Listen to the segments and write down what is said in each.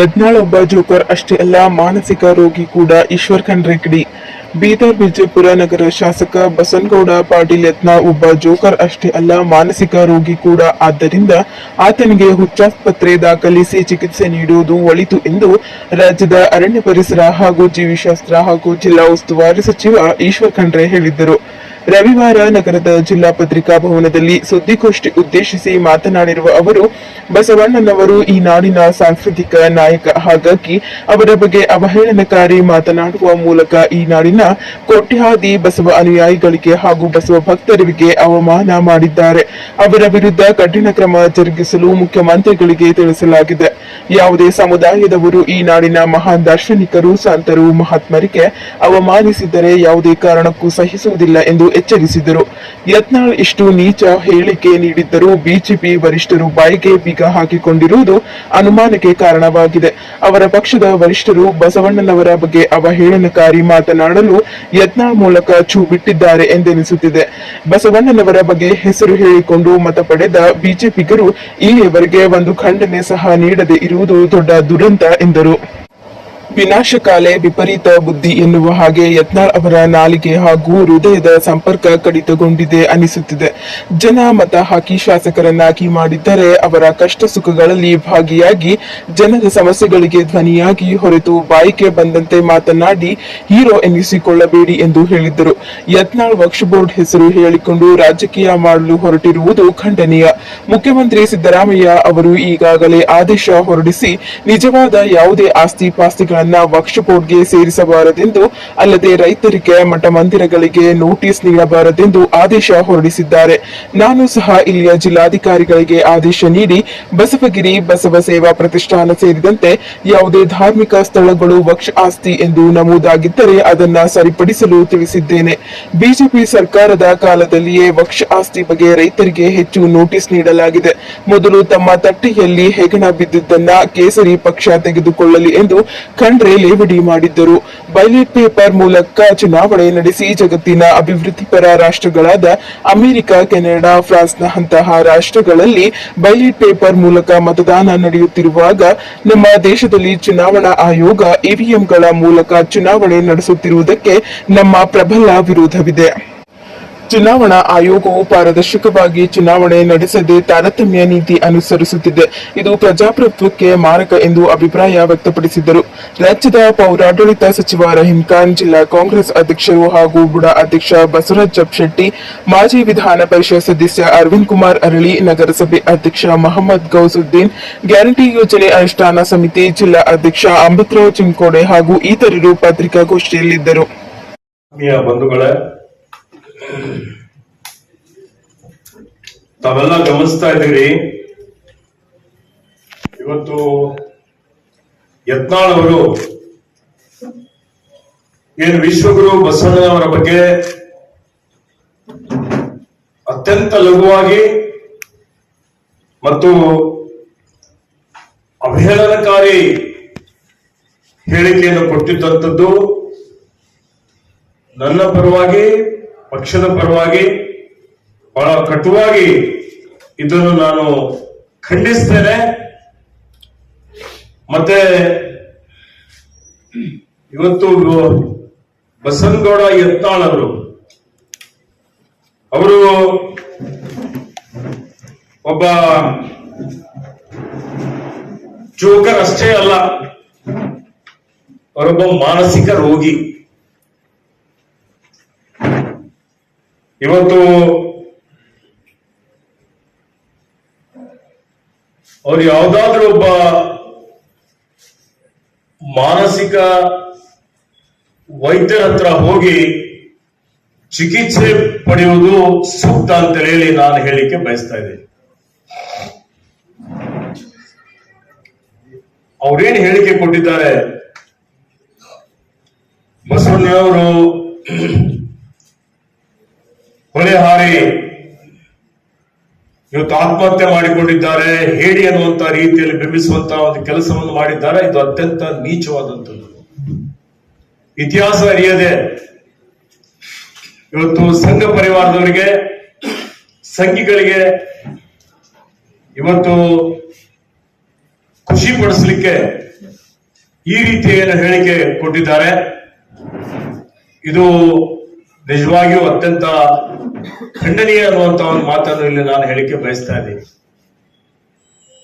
ಯತ್ನಾಳ್ ಒಬ್ಬ ಜೋಕರ್ ಅಷ್ಟೇ ಅಲ್ಲ, ಮಾನಸಿಕ ರೋಗಿ ಕೂಡ ಈಶ್ವರ್ ಖಂಡ್ರೆಕ್ಡಿ ಬೀದರ್ ವಿಜಯಪುರ ನಗರ ಶಾಸಕ ಬಸನಗೌಡ ಪಾಟೀಲ್ ಯತ್ನ ಒಬ್ಬ ಜೋಕರ್ ಅಷ್ಟೇ ಅಲ್ಲ, ಮಾನಸಿಕ ರೋಗಿ ಕೂಡ. ಆದ್ದರಿಂದ ಆತನಿಗೆ ಹುಚ್ಚಾಸ್ಪತ್ರೆ ದಾಖಲಿಸಿ ಚಿಕಿತ್ಸೆ ನೀಡುವುದು ಒಳಿತು ಎಂದು ರಾಜ್ಯದ ಅರಣ್ಯ ಪರಿಸರ ಹಾಗೂ ಜೀವಿಶಾಸ್ತ್ರ ಹಾಗೂ ಜಿಲ್ಲಾ ಉಸ್ತುವಾರಿ ಸಚಿವ ಈಶ್ವರ್ ಖಂಡ್ರೆ ಹೇಳಿದ್ದರು. ರವಿವಾರ ನಗರದ ಜಿಲ್ಲಾ ಪತ್ರಿಕಾ ಭವನದಲ್ಲಿ ಸುದ್ದಿಗೋಷ್ಠಿ ಉದ್ದೇಶಿಸಿ ಮಾತನಾಡಿರುವ ಅವರು, ಬಸವಣ್ಣನವರು ಈ ನಾಡಿನ ಸಾಂಸ್ಕೃತಿಕ ನಾಯಕ. ಹಾಗಾಗಿ ಅವರ ಬಗ್ಗೆ ಅವಹೇಳನಕಾರಿ ಮಾತನಾಡುವ ಮೂಲಕ ಈ ನಾಡಿನ ಕೋಟ್ಯಾದಿ ಬಸವ ಅನುಯಾಯಿಗಳಿಗೆ ಹಾಗೂ ಬಸವ ಭಕ್ತರಿಗೆ ಅವಮಾನ ಮಾಡಿದ್ದಾರೆ. ಅವರ ವಿರುದ್ಧ ಕಠಿಣ ಕ್ರಮ ಜರುಗಿಸಲು ಮುಖ್ಯಮಂತ್ರಿಗಳಿಗೆ ತಿಳಿಸಲಾಗಿದೆ. ಯಾವುದೇ ಸಮುದಾಯದವರು ಈ ನಾಡಿನ ಮಹಾನ್ ದಾರ್ಶನಿಕರು, ಸಂತರು, ಮಹಾತ್ಮರಿಗೆ ಅವಮಾನಿಸಿದರೆ ಯಾವುದೇ ಕಾರಣಕ್ಕೂ ಸಹಿಸುವುದಿಲ್ಲ ಎಂದು ಎಚ್ಚರಿಸಿದರು. ಯತ್ನಾಳ್ ಇಷ್ಟು ನೀಚ ಹೇಳಿಕೆ ನೀಡಿದ್ದರೂ ಬಿಜೆಪಿ ವರಿಷ್ಠರು ಬಾಯಿಗೆ ಬೀಗ ಹಾಕಿಕೊಂಡಿರುವುದು ಅನುಮಾನಕ್ಕೆ ಕಾರಣವಾಗಿದೆ. ಅವರ ಪಕ್ಷದ ವರಿಷ್ಠರು ಬಸವಣ್ಣನವರ ಬಗ್ಗೆ ಅವಹೇಳನಕಾರಿ ಮಾತನಾಡಲು ಯತ್ನಾಳ್ ಮೂಲಕ ಛೂ ಬಿಟ್ಟಿದ್ದಾರೆ ಎಂದೆನಿಸುತ್ತಿದೆ. ಬಸವಣ್ಣನವರ ಬಗ್ಗೆ ಹೆಸರು ಹೇಳಿಕೊಂಡು ಮತ ಪಡೆದ ಬಿಜೆಪಿಗರು ಇಲ್ಲಿಯವರೆಗೆ ಒಂದು ಖಂಡನೆ ಸಹ ನೀಡದೆ ಇರುವುದು ದೊಡ್ಡ ದುರಂತ ಎಂದರು. ವಿನಾಶಕಾಲೆ ವಿಪರೀತ ಬುದ್ಧಿ ಎನ್ನುವ ಹಾಗೆ ಯತ್ನಾಳ್ ಅವರ ನಾಲಿಗೆ ಹಾಗೂ ಹೃದಯದ ಸಂಪರ್ಕ ಕಡಿತಗೊಂಡಿದೆ ಅನಿಸುತ್ತಿದೆ. ಜನ ಮತ ಹಾಕಿ ಶಾಸಕರನ್ನಾಗಿ ಮಾಡಿದ್ದರೆ ಅವರ ಕಷ್ಟ ಸುಖಗಳಲ್ಲಿ ಭಾಗಿಯಾಗಿ ಜನರ ಸಮಸ್ಯೆಗಳಿಗೆ ಧ್ವನಿಯಾಗಿ ಹೊರತು ಬಾಯಿಗೆ ಬಂದಂತೆ ಮಾತನಾಡಿ ಹೀರೋ ಎನ್ನಿಸಿಕೊಳ್ಳಬೇಡಿ ಎಂದು ಹೇಳಿದ್ದರು. ಯತ್ನಾಳ್ ವಕ್ಫ್ ಬೋರ್ಡ್ ಹೆಸರು ಹೇಳಿಕೊಂಡು ರಾಜಕೀಯ ಮಾಡಲು ಹೊರಟಿರುವುದು ಖಂಡನೀಯ. ಮುಖ್ಯಮಂತ್ರಿ ಸಿದ್ದರಾಮಯ್ಯ ಅವರು ಈಗಾಗಲೇ ಆದೇಶ ಹೊರಡಿಸಿ ನಿಜವಾದ ಯಾವುದೇ ಆಸ್ತಿ ಪಾಸ್ತಿಗಳನ್ನ ವಕ್ಫ್ ಕೋರ್ಟ್ಗೆ ಸೇರಿಸಬಾರದೆಂದು ಅಲ್ಲದೆ ರೈತರಿಗೆ ಮಠ ಮಂದಿರಗಳಿಗೆ ನೋಟಿಸ್ ನೀಡಬಾರದೆಂದು ಆದೇಶ ಹೊರಡಿಸಿದ್ದಾರೆ. ನಾನು ಸಹ ಇಲ್ಲಿಯ ಜಿಲ್ಲಾಧಿಕಾರಿಗಳಿಗೆ ಆದೇಶ ನೀಡಿ ಬಸವಗಿರಿ ಬಸವ ಸೇವಾ ಪ್ರತಿಷ್ಠಾನ ಸೇರಿದಂತೆ ಯಾವುದೇ ಧಾರ್ಮಿಕ ಸ್ಥಳಗಳು ವಕ್ಷ ಆಸ್ತಿ ಎಂದು ನಮೂದಾಗಿದ್ದರೆ ಅದನ್ನ ಸರಿಪಡಿಸಲು ತಿಳಿಸಿದ್ದೇನೆ. ಬಿಜೆಪಿ ಸರ್ಕಾರದ ಕಾಲದಲ್ಲಿಯೇ ವಕ್ಷ ಆಸ್ತಿ ಬಗ್ಗೆ ರೈತರಿಗೆ ಹೆಚ್ಚು ನೋಟಿಸ್ ನೀಡಲಾಗಿದೆ. ಮೊದಲು ತಮ್ಮ ತಟ್ಟೆಯಲ್ಲಿ ಹೆಗಣ ಬಿದ್ದಿದ್ದನ್ನ ಕೇಸರಿ ಪಕ್ಷ ತೆಗೆದುಕೊಳ್ಳಲಿ ಎಂದು ಖಂಡ್ರೆ ಲೇವಡಿ ಮಾಡಿದ್ದರು. ಬೈಲೆಟ್ ಪೇಪರ್ ಮೂಲಕ ಚುನಾವಣೆ ನಡೆಸಿ ಜಗತ್ತಿನ ಅಭಿವೃದ್ಧಿಪರ ರಾಷ್ಟ್ರಗಳಾದ ಅಮೆರಿಕ, ಕೆನಡಾ ಫ್ರಾನ್ಸ್ನಂತಹ ರಾಷ್ಟ್ರಗಳಲ್ಲಿ ಬೈಲೆಟ್ ಪೇಪರ್ ಮೂಲಕ ಮತದಾನ ನಡೆಯುತ್ತಿರುವಾಗ ನಮ್ಮ ದೇಶದಲ್ಲಿ ಚುನಾವಣಾ ಆಯೋಗ ಇವಿಎಂಗಳ ಮೂಲಕ ಚುನಾವಣೆ ನಡೆಸುತ್ತಿರುವುದಕ್ಕೆ ನಮ್ಮ ಪ್ರಬಲ ವಿರೋಧವಿದೆ. ಚುನಾವಣಾ ಆಯೋಗವು ಪಾರದರ್ಶಕವಾಗಿ ಚುನಾವಣೆ ನಡೆಸದೆ ತಾರತಮ್ಯ ನೀತಿ ಅನುಸರಿಸುತ್ತಿದೆ. ಇದು ಪ್ರಜಾಪ್ರಭುತ್ವಕ್ಕೆ ಮಾರಕ ಎಂದು ಅಭಿಪ್ರಾಯ ವ್ಯಕ್ತಪಡಿಸಿದರು ರಾಜ್ಯದ ಪೌರಾಡಳಿತ ಸಚಿವ ರಹೀಂ ಖಾನ್, ಜಿಲ್ಲಾ ಕಾಂಗ್ರೆಸ್ ಅಧ್ಯಕ್ಷರು ಹಾಗೂ ಬುಡ ಅಧ್ಯಕ್ಷ ಬಸವರಾಜ್ ಜಬ್ಶೆಟ್ಟಿ ಮಾಜಿ ವಿಧಾನ ಪರಿಷತ್ ಸದಸ್ಯ ಅರವಿಂದ್ ಕುಮಾರ್ ಅರಳಿ, ನಗರಸಭೆ ಅಧ್ಯಕ್ಷ ಮೊಹಮ್ಮದ್ ಗೌಸುದ್ದೀನ್, ಗ್ಯಾರಂಟಿ ಯೋಜನೆ ಅನುಷ್ಠಾನ ಸಮಿತಿ ಜಿಲ್ಲಾ ಅಧ್ಯಕ್ಷ ಅಮೃತರಾವ್ ಚಿಂಕೋಡೆ ಹಾಗೂ ಇತರರು ಪತ್ರಿಕಾಗೋಷ್ಠಿಯಲ್ಲಿದ್ದರು. ಬಂಧುಗಳೇ ತಾವೆಲ್ಲ ಗಮನಿಸ್ತಾ ಇದ್ದೀರಿ. ಇವತ್ತು ಯತ್ನಾಳ್ ಅವರು ಏನು ವಿಶ್ವಗುರು ಬಸವಣ್ಣನವರ ಬಗ್ಗೆ ಅತ್ಯಂತ ಲಘುವಾಗಿ ಮತ್ತು ಅವಹೇಳನಕಾರಿ ಹೇಳಿಕೆಯನ್ನು ಕೊಟ್ಟಿದ್ದಂಥದ್ದು ನನ್ನ ಪರವಾಗಿ ಪಕ್ಷದ ಪರವಾಗಿ ಬಹಳ ಕಟುವಾಗಿ ಇದನ್ನು ನಾನು ಖಂಡಿಸ್ತೇನೆ. ಮತ್ತೆ ಇವತ್ತು ಬಸನಗೌಡ ಯತ್ನಾಳ್ ಅವರು ಅವರು ಒಬ್ಬ ಜೋಕರ್ ಅಷ್ಟೇ ಅಲ್ಲ, ಅವರೊಬ್ಬ ಮಾನಸಿಕ ರೋಗಿ. ಇವತ್ತು ಅವ್ರು ಯಾವ್ದಾದ್ರೂ ಒಬ್ಬ ಮಾನಸಿಕ ವೈದ್ಯರ ಹತ್ರ ಹೋಗಿ ಚಿಕಿತ್ಸೆ ಪಡೆಯುವುದು ಸೂಕ್ತ ಅಂತ ಹೇಳಿ ನಾನು ಹೇಳಿಕೆ ಬಯಸ್ತಾ ಇದ್ದೀನಿ. ಅವ್ರೇನು ಹೇಳಿಕೆ ಕೊಟ್ಟಿದ್ದಾರೆ? ಬಸವಣ್ಣವರು ಹಾರಿ ಇವತ್ತು ಆತ್ಮಹತ್ಯೆ ಮಾಡಿಕೊಂಡಿದ್ದಾರೆ ಹೇಳಿ ಅನ್ನುವಂತ ರೀತಿಯಲ್ಲಿ ಬಿಂಬಿಸುವಂತ ಒಂದು ಕೆಲಸವನ್ನು ಮಾಡಿದ್ದಾರೆ, ಇದು ಅತ್ಯಂತ ನೀಚವಾದಂಥದ್ದು. ಇತಿಹಾಸ ಅರಿಯದೆ, ಇವತ್ತು ಸಂಘ ಪರಿವಾರದವರಿಗೆ, ಸಂಘಿಗಳಿಗೆ ಇವತ್ತು ಖುಷಿ ಪಡಿಸ್ಲಿಕ್ಕೆ ಈ ರೀತಿ ಏನು ಹೇಳಿಕೆ ಕೊಟ್ಟಿದ್ದಾರೆ. ಇದು ನಿಜವಾಗಿಯೂ ಅತ್ಯಂತ ಖಂಡನೀಯ ಅನ್ನುವಂತ ಒಂದು ಮಾತನ್ನು ಇಲ್ಲಿ ನಾನು ಹೇಳಿಕೆ ಬಯಸ್ತಾ ಇದ್ದೀನಿ.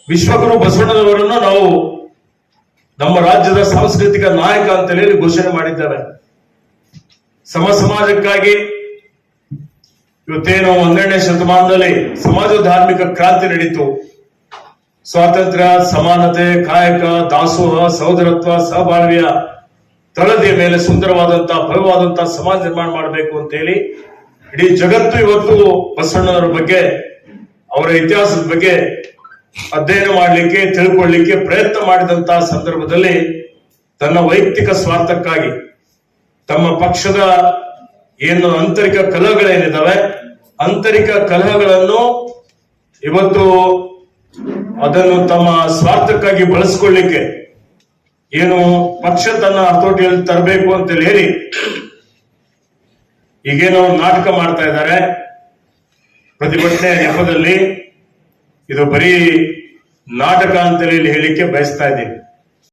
ವಿಶ್ವಗುರು ಬಸವಣ್ಣನವರನ್ನು ನಾವು ನಮ್ಮ ರಾಜ್ಯದ ಸಾಂಸ್ಕೃತಿಕ ನಾಯಕ ಅಂತ ಹೇಳಿ ಘೋಷಣೆ ಮಾಡಿದ್ದಾರೆ. ಸಮ ಸಮಾಜಕ್ಕಾಗಿ ಇವತ್ತೇನು ಹನ್ನೆರಡನೇ ಶತಮಾನದಲ್ಲಿ ಸಮಾಜ ಧಾರ್ಮಿಕ ಕ್ರಾಂತಿ ನಡೀತು. ಸ್ವಾತಂತ್ರ್ಯ, ಸಮಾನತೆ, ಕಾಯಕ, ದಾಸೋಹ, ಸಹೋದರತ್ವ, ಸಹಬಾಳ್ವೆಯ ತಳದಿಯ ಮೇಲೆ ಸುಂದರವಾದಂತಹ ಭವ್ಯವಾದಂತಹ ಸಮಾಜ ನಿರ್ಮಾಣ ಮಾಡಬೇಕು ಅಂತ ಹೇಳಿ ಇಡೀ ಜಗತ್ತು ಇವತ್ತು ಬಸವಣ್ಣನವರ ಬಗ್ಗೆ, ಅವರ ಇತಿಹಾಸದ ಬಗ್ಗೆ ಅಧ್ಯಯನ ಮಾಡಲಿಕ್ಕೆ, ತಿಳ್ಕೊಳ್ಳಿಕ್ಕೆ ಪ್ರಯತ್ನ ಮಾಡಿದಂತ ಸಂದರ್ಭದಲ್ಲಿ ತನ್ನ ವೈಯಕ್ತಿಕ ಸ್ವಾರ್ಥಕ್ಕಾಗಿ ತಮ್ಮ ಪಕ್ಷದ ಏನು ಆಂತರಿಕ ಕಲಹಗಳೇನಿದ್ದಾವೆ, ಆಂತರಿಕ ಕಲಹಗಳನ್ನು ಇವತ್ತು ಅದನ್ನು ತಮ್ಮ ಸ್ವಾರ್ಥಕ್ಕಾಗಿ ಬಳಸ್ಕೊಳ್ಳಿಕ್ಕೆ ಏನು ಪಕ್ಷ ತನ್ನ ಹತೋಟಿಯಲ್ಲಿ ತರಬೇಕು ಅಂತೇಳಿ ಹೇಳಿ ಈಗೇನೋ ನಾಟಕ ಮಾಡ್ತಾ ಇದ್ದಾರೆ. ಪ್ರತಿಭಟನೆ ನೆಪದಲ್ಲಿ ಇದು ಬರೀ ನಾಟಕ ಅಂತೇಳಿ ಹೇಳಿಕ್ಕೆ ಬಯಸ್ತಾ ಇದ್ದೀನಿ.